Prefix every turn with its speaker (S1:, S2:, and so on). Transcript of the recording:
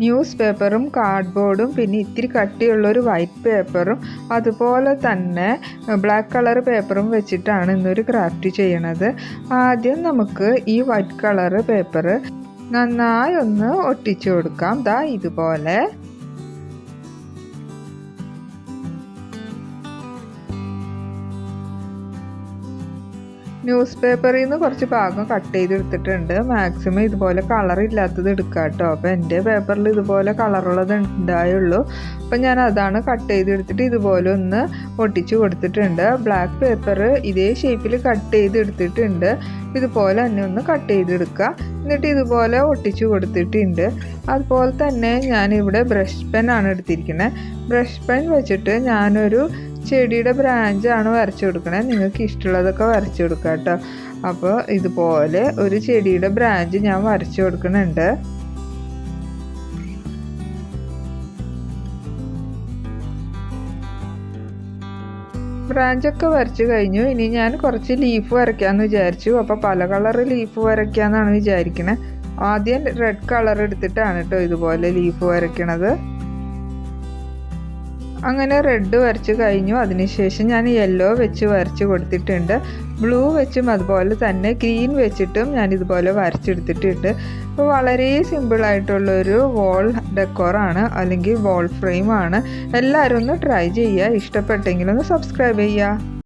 S1: News പേപ്പറും കാർഡ്ബോർഡും പിന്നെ ഇത്തിരി കട്ടിയുള്ളൊരു വൈറ്റ് പേപ്പറും അതുപോലെ തന്നെ ബ്ലാക്ക് കളർ പേപ്പറും വെച്ചിട്ടാണ് ഇന്നൊരു ക്രാഫ്റ്റ് ചെയ്യണത്. ആദ്യം നമുക്ക് ഈ വൈറ്റ് കളർ പേപ്പർ നന്നായി ഒന്ന് ഒട്ടിച്ചു കൊടുക്കാം. ദാ ഇതുപോലെ. ന്യൂസ് പേപ്പറിൽ നിന്ന് കുറച്ച് ഭാഗം കട്ട് ചെയ്തെടുത്തിട്ടുണ്ട് മാക്സിമം ഇതുപോലെ കളർ ഇല്ലാത്തത് എടുക്കുക കേട്ടോ അപ്പോൾ എന്റെ പേപ്പറിൽ ഇതുപോലെ കളറുള്ളത് ഉണ്ടായുള്ളൂ. അപ്പം ഞാൻ അതാണ് കട്ട് ചെയ്തെടുത്തിട്ട് ഇതുപോലെ ഒന്ന് ഒട്ടിച്ച് കൊടുത്തിട്ടുണ്ട്. ബ്ലാക്ക് പേപ്പർ ഇതേ ഷേപ്പിൽ കട്ട് ചെയ്തെടുത്തിട്ടുണ്ട് ഇതുപോലെ തന്നെ ഒന്ന് കട്ട് ചെയ്തെടുക്കുക എന്നിട്ട് ഇതുപോലെ ഒട്ടിച്ചു കൊടുത്തിട്ടുണ്ട്. അതുപോലെ തന്നെ ഞാനിവിടെ ബ്രഷ് പെൻ ആണ് എടുത്തിരിക്കുന്നത് ബ്രഷ് പെൻ വെച്ചിട്ട് ഞാനൊരു ചെടിയുടെ ബ്രാഞ്ചാണ് വരച്ചു കൊടുക്കണേ. നിങ്ങൾക്ക് ഇഷ്ടമുള്ളതൊക്കെ വരച്ചു കൊടുക്കുക കേട്ടോ. അപ്പോൾ ഇതുപോലെ ഒരു ചെടിയുടെ ബ്രാഞ്ച് ഞാൻ വരച്ചു കൊടുക്കുന്നുണ്ട്. ബ്രാഞ്ചൊക്കെ വരച്ചു കഴിഞ്ഞു. ഇനി ഞാൻ കുറച്ച് ലീഫ് വരയ്ക്കാമെന്ന് വിചാരിച്ചു. അപ്പോൾ പല കളർ ലീഫ് വരയ്ക്കാമെന്നാണ് വിചാരിക്കണേ. ആദ്യം റെഡ് കളർ എടുത്തിട്ടാണ് കേട്ടോ ഇതുപോലെ ലീഫ് വരയ്ക്കണത്. അങ്ങനെ റെഡ് വരച്ച് കഴിഞ്ഞു. അതിനുശേഷം ഞാൻ യെല്ലോ വെച്ച് വരച്ച് കൊടുത്തിട്ടുണ്ട്. ബ്ലൂ വെച്ചും അതുപോലെ തന്നെ ഗ്രീൻ വെച്ചിട്ടും ഞാൻ ഇതുപോലെ വരച്ചെടുത്തിട്ടുണ്ട്. അപ്പോൾ വളരെ സിമ്പിളായിട്ടുള്ളൊരു വോൾ ഡെക്കോറാണ് അല്ലെങ്കിൽ വോൾ ഫ്രെയിമാണ് എല്ലാവരും ഒന്ന് ട്രൈ ചെയ്യുക. ഇഷ്ടപ്പെട്ടെങ്കിൽ ഒന്ന് സബ്സ്ക്രൈബ് ചെയ്യുക.